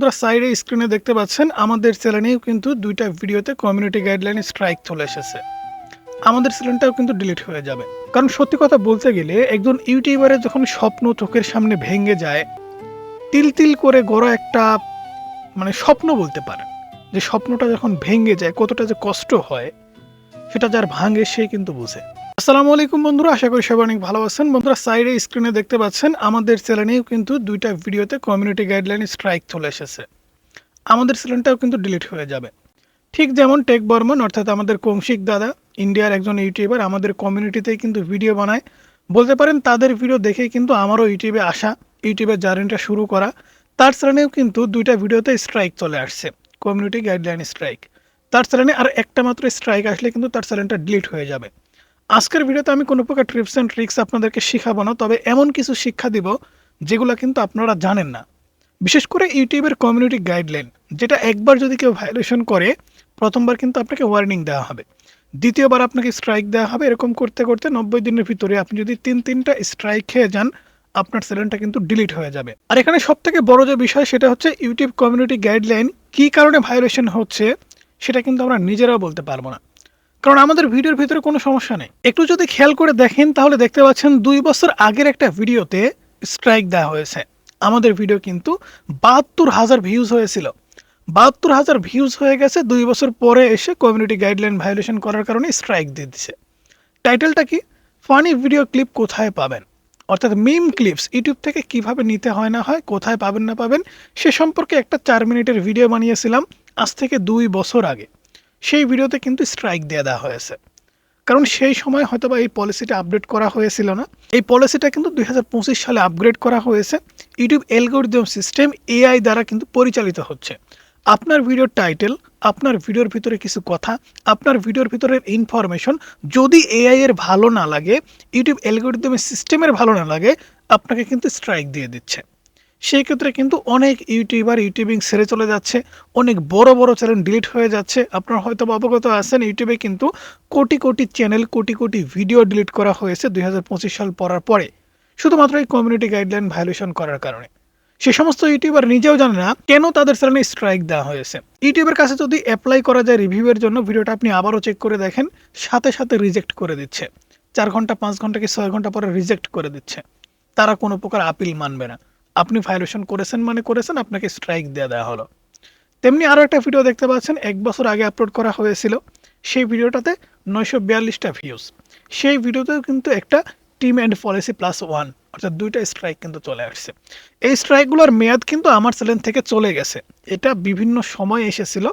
আপনারা সাইডে স্ক্রিনে দেখতে পাচ্ছেন, আমাদের চ্যানেলেও কিন্তু দুইটা ভিডিওতে কমিউনিটি গাইডলাইন স্ট্রাইক চলে এসেছে। আমাদের চ্যানেলটাও কিন্তু ডিলিট হয়ে যাবে। কারণ সত্যি কথা বলতে গেলে, একজন ইউটিউবারের যখন স্বপ্ন চোখের সামনে ভেঙে যায় তিল তিল করে গড়া একটা মানে স্বপ্ন বলতে পারেন। যে স্বপ্নটা যখন ভেঙে যায়, কতটা যে কষ্ট হয়, সেটা যার ভাঙে সে কিন্তু বুঝে। আসসালামু আলাইকুম বন্ধুরা, আশা করি সবাই অনেক ভালো আছেন। বন্ধুরা, সাইডে স্ক্রিনে দেখতে পাচ্ছেন, আমাদের চ্যানেলেও কিন্তু দুইটা ভিডিওতে কমিউনিটি গাইডলাইন স্ট্রাইক চলে এসেছে। আমাদের চ্যানেলটাও কিন্তু ডিলিট হয়ে যাবে। ঠিক যেমন টেক বর্মন, অর্থাৎ আমাদের কৌশিক দাদা, ইন্ডিয়ার একজন ইউটিউবার আমাদের কমিউনিটিতেই কিন্তু ভিডিও বানায়। বলতে পারেন, তাদের ভিডিও দেখেই কিন্তু আমারও ইউটিউবে আসা ইউটিউবের জার্নিটা শুরু করা। তার চ্যানেলেও কিন্তু দুইটা ভিডিওতে স্ট্রাইক চলে আসছে কমিউনিটি গাইডলাইন স্ট্রাইক তার চ্যানেলে আর একটা মাত্র স্ট্রাইক আসলে কিন্তু তার চ্যানেলটা ডিলিট হয়ে যাবে। আজকের ভিডিওতে আমি কোনো প্রকার ট্রিপস অ্যান্ড ট্রিক্স আপনাদেরকে শেখাবো না, তবে এমন কিছু শিক্ষা দিব যেগুলো কিন্তু আপনারা জানেন না। বিশেষ করে ইউটিউবের কমিউনিটি গাইডলাইন যেটা একবার যদি কেউ ভায়োলেশন করে, প্রথমবার কিন্তু আপনাকে ওয়ার্নিং দেওয়া হবে। দ্বিতীয়বার আপনাকে স্ট্রাইক দেওয়া হবে, এরকম করতে করতে নব্বই দিনের ভিতরে আপনি যদি তিন তিনটা স্ট্রাইক খেয়ে যান, আপনার চ্যানেলটা কিন্তু ডিলিট হয়ে যাবে। আর এখানে সব থেকে বড় যে বিষয়, সেটা হচ্ছে ইউটিউব কমিউনিটি গাইডলাইন কী কারণে ভায়োলেশন হচ্ছে, সেটা কিন্তু আমরা নিজেরাও বলতে পারব না। কারণ আমাদের ভিডিওর ভিতরে কোনো সমস্যা নেই। একটু যদি খেয়াল করে দেখেন, তাহলে দেখতে পাচ্ছেন দুই বছর আগের একটা ভিডিওতে স্ট্রাইক দেওয়া হয়েছে। আমাদের ভিডিও কিন্তু বাহাত্তর হাজার ভিউজ হয়েছিল। বাহাত্তর হাজার ভিউজ হয়ে গেছে, দুই বছর পরে এসে কমিউনিটি গাইডলাইন ভায়োলেশন করার কারণে স্ট্রাইক দিয়ে দিচ্ছে টাইটেলটা কি? ফানি ভিডিও ক্লিপ কোথায় পাবেন? অর্থাৎ মিম ক্লিপস ইউটিউব থেকে কীভাবে নিতে হয় না হয়, কোথায় পাবেন না পাবেন, সে সম্পর্কে একটা চার মিনিটের ভিডিও বানিয়েছিলাম আজ থেকে দুই বছর আগে। সেই ভিডিওতে কিন্তু স্ট্রাইক দিয়ে দেওয়া হয়েছে। কারণ সেই সময় হয়তো বা এই পলিসিটা আপডেট করা হয়েছিল না। এই পলিসিটা কিন্তু দুই হাজার পঁচিশ সালে আপগ্রেড করা হয়েছে। ইউটিউব এলগোরিদম সিস্টেম এআই দ্বারা কিন্তু পরিচালিত হচ্ছে। আপনার ভিডিওর টাইটেল আপনার ভিডিওর ভিতরে কিছু কথা, আপনার ভিডিওর ভিতরের ইনফরমেশন যদি এআই এর ভালো না লাগে ইউটিউব অ্যালগোরিদমের সিস্টেমের ভালো না লাগে, আপনাকে কিন্তু স্ট্রাইক দিয়ে দিচ্ছে। সেই ক্ষেত্রে কিন্তু অনেক ইউটিউবার ইউটিউবিং সেরে চলে যাচ্ছে, অনেক বড় বড় চ্যানেল ডিলিট হয়ে যাচ্ছে। আপনারা হয়তো অবগত আছেন, ইউটিউবে কিন্তু crore crore channel crore crore video delete করা হয়েছে দুই হাজার পঁচিশ সাল পড়ার পরে। শুধুমাত্র এই কমিউনিটি গাইডলাইন ভায়োলেশন করার কারণে। সে সমস্ত ইউটিউবার নিজেও জানে না কেন তাদের চ্যানেলে স্ট্রাইক দেওয়া হয়েছে। ইউটিউবের কাছে যদি অ্যাপ্লাই করা যায় রিভিউয়ের জন্য, ভিডিওটা আপনি আবারও চেক করে দেখেন, সাথে সাথে রিজেক্ট করে দিচ্ছে। চার ঘণ্টা, পাঁচ ঘণ্টা কি ছয় ঘণ্টা পরে রিজেক্ট করে দিচ্ছে। তারা কোনো প্রকার আপিল মানবে না। আপনি ভায়োলেশন করেছেন মানে করেছেন, আপনাকে স্ট্রাইক দেওয়া দেওয়া হলো। তেমনি আরও একটা ভিডিও দেখতে পাচ্ছেন, এক বছর আগে আপলোড করা হয়েছিল। সেই ভিডিওটাতে নয়শো বিয়াল্লিশটা ভিউজ সেই ভিডিওতেও কিন্তু একটা team and policy plus one অর্থাৎ দুইটা স্ট্রাইক কিন্তু চলে আসছে। এই স্ট্রাইকগুলোর মেয়াদ কিন্তু আমার চ্যানেল থেকে চলে গেছে। এটা বিভিন্ন সময় এসেছিল।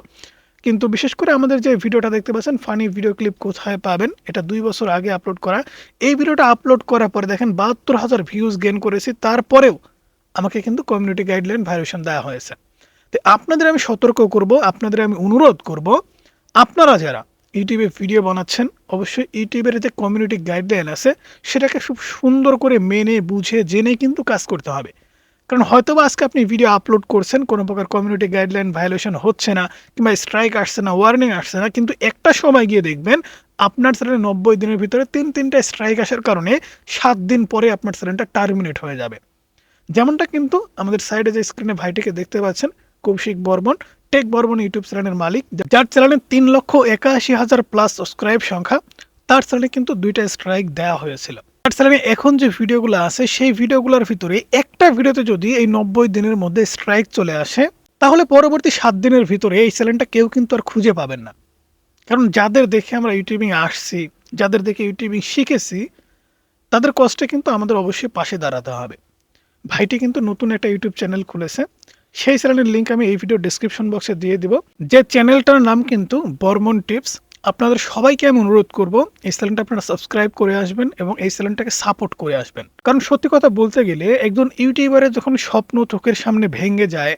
কিন্তু বিশেষ করে আমাদের যে ভিডিওটা দেখতে পাচ্ছেন ফানি ভিডিও ক্লিপ কোথায় পাবেন, এটা দুই বছর আগে আপলোড করা। এই ভিডিওটা আপলোড করার পরে দেখেন বাহাত্তর হাজার ভিউজ গেন করেছি। তারপরেও আমাকে কিন্তু কমিউনিটি গাইডলাইন ভায়োলেশন দেওয়া হয়েছে। তো আপনাদের আমি সতর্ক করব, আপনাদের আমি অনুরোধ করব, আপনারা যারা ইউটিউবে ভিডিও বানাচ্ছেন, অবশ্যই ইউটিউবের যে কমিউনিটি গাইডলাইন আছে, সেটাকে খুব সুন্দর করে মেনে, বুঝে, জেনে কিন্তু কাজ করতে হবে। কারণ হয়তো বা আজকে আপনি ভিডিও আপলোড করছেন, কোনো প্রকার কমিউনিটি গাইডলাইন ভায়োলেশন হচ্ছে না, কিংবা স্ট্রাইক আসছে না ওয়ার্নিং আসছে না, কিন্তু একটা সময় গিয়ে দেখবেন, আপনার চ্যানেলে নব্বই দিনের ভিতরে তিন, তিনটা স্ট্রাইক আসার কারণে সাত দিন পরে আপনার চ্যানেলটা টার্মিনেট হয়ে যাবে। যেমনটা কিন্তু আমাদের সাইডে যে স্ক্রিনে ভাইটিকে দেখতে পাচ্ছেন, কৌশিক বর্মন, টেক বর্মন ইউটিউব চ্যানেলের মালিক, যার চ্যানেলে তিন লক্ষ একাশি হাজার প্লাস সাবস্ক্রাইব সংখ্যা, তার চ্যানেলে কিন্তু দুইটা স্ট্রাইক দেওয়া হয়েছিল। তার চ্যানেলে এখন যে ভিডিওগুলো আছে, সেই ভিডিওগুলোর ভিতরে একটা ভিডিওতে যদি এই নব্বই দিনের মধ্যে স্ট্রাইক চলে আসে, তাহলে পরবর্তী সাত দিনের ভিতরে এই চ্যানেলটা কেউ কিন্তু আর খুঁজে পাবেন না। কারণ যাদের দেখে আমরা ইউটিউবিং আসছি, যাদের দেখে ইউটিউবিং শিখেছি, তাদের কষ্টে কিন্তু আমাদের অবশ্যই পাশে দাঁড়াতে হবে। ভাইটি কিন্তু নতুন একটা ইউটিউব চ্যানেল খুলেছে। সেই চ্যানেলের লিঙ্ক আমি এই ভিডিও ডিসক্রিপশন বক্সে দিয়ে দিব। যে চ্যানেলটার নাম কিন্তু বর্মন টিপস। আপনাদের সবাইকে আমি অনুরোধ করব, এই চ্যানেলটা আপনারা সাবস্ক্রাইব করে আসবেন এবং এই চ্যানেলটাকে সাপোর্ট করে আসবেন। কারণ সত্যি কথা বলতে গেলে, একজন ইউটিউবারের যখন স্বপ্ন চোখের সামনে ভেঙে যায়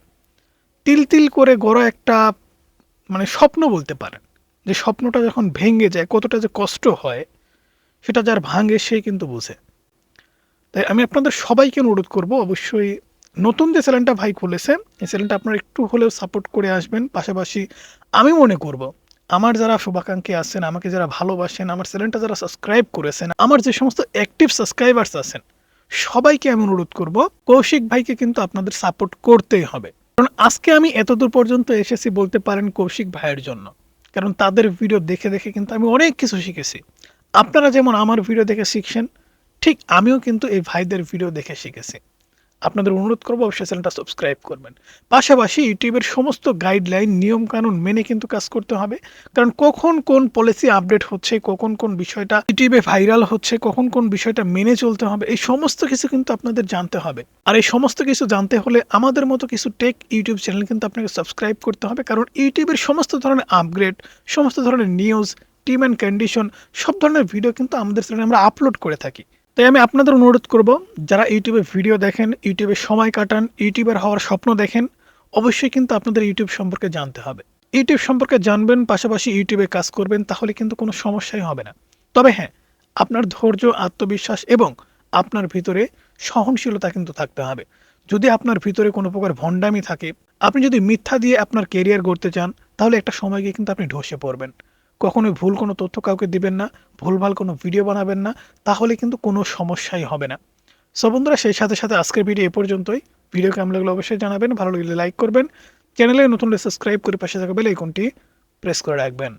তিল তিল করে গড়া একটা মানে স্বপ্ন বলতে পারেন। যে স্বপ্নটা যখন ভেঙে যায়, কতটা যে কষ্ট হয়, সেটা যার ভাঙে সে কিন্তু বুঝে। তাই আমি আপনাদের সবাইকে অনুরোধ করব অবশ্যই নতুন যে চ্যানেলটা ভাই খুলেছে, এই চ্যানেলটা আপনারা একটু হলেও সাপোর্ট করে আসবেন। পাশাপাশি আমি মনে করব, আমার যারা শুভাকাঙ্ক্ষী আছেন, আমাকে যারা ভালোবাসেন, আমার চ্যানেলটা যারা সাবস্ক্রাইব করেছেন, আমার যে সমস্ত অ্যাক্টিভ সাবস্ক্রাইবার্স আছেন, সবাইকে আমি অনুরোধ করব, কৌশিক ভাইকে কিন্তু আপনাদের সাপোর্ট করতেই হবে। কারণ আজকে আমি এতদূর পর্যন্ত এসেছি বলতে পারেন কৌশিক ভাইয়ের জন্য। কারণ তাদের ভিডিও দেখে দেখে কিন্তু আমি অনেক কিছু শিখেছি। আপনারা যেমন আমার ভিডিও দেখে শিখছেন ঠিক আমিও কিন্তু এই ভাইদের ভিডিও দেখে শিখেছি। আপনাদের অনুরোধ করব অবশ্যই চ্যানেলটা সাবস্ক্রাইব করবেন। পাশাপাশি ইউটিউবের সমস্ত গাইডলাইন নিয়ম কানুন মেনে কিন্তু কাজ করতে হবে। কারণ কখন কোন পলিসি আপডেট হচ্ছে, কখন কোন বিষয়টা ইউটিউবে ভাইরাল হচ্ছে, কখন কোন বিষয়টা মেনে চলতে হবে, এই সমস্ত কিছু কিন্তু আপনাদের জানতে হবে। আর এই সমস্ত কিছু জানতে হলে আমাদের মতো কিছু টেক ইউটিউব চ্যানেল কিন্তু আপনাকে সাবস্ক্রাইব করতে হবে। কারণ ইউটিউবের সমস্ত ধরনের আপগ্রেড সমস্ত ধরনের নিউজ টিম অ্যান্ড কন্ডিশন সব ধরনের ভিডিও কিন্তু আমাদের চ্যানেলে আমরা আপলোড করে থাকি। তাই আমি আপনাদের অনুরোধ করব, যারা ইউটিউবে ভিডিও দেখেন, ইউটিউবে সময় কাটান, ইউটিউবার হওয়ার স্বপ্ন দেখেন, অবশ্যই কিন্তু আপনাদের ইউটিউব সম্পর্কে জানতে হবে। ইউটিউব সম্পর্কে জানবেন, পাশাপাশি ইউটিউবে কাজ করবেন, তাহলে কিন্তু কোনো সমস্যাই হবে না। তবে হ্যাঁ আপনার ধৈর্য, আত্মবিশ্বাস এবং আপনার ভিতরে সহনশীলতা কিন্তু থাকতে হবে। যদি আপনার ভিতরে কোনো প্রকার ভণ্ডামি থাকে, আপনি যদি মিথ্যা দিয়ে আপনার কেরিয়ার গড়তে চান, তাহলে একটা সময় গিয়ে কিন্তু আপনি ঢসে পড়বেন। কখনোই ভুল কোনো তথ্য কাউকে দিবেন না, ভুলভাল কোনো ভিডিও বানাবেন না, তাহলে কিন্তু কোনো সমস্যাই হবে না। সো বন্ধুরা, সেই সাথে সাথে আজকের ভিডিও এ পর্যন্তই। ভিডিও কেমন লাগল অবশ্যই জানাবেন, ভালো লাগলে লাইক করবেন। চ্যানেলে নতুন সাবস্ক্রাইব করে পাশে থাকা বেল আইকনটি প্রেস করে রাখবেন।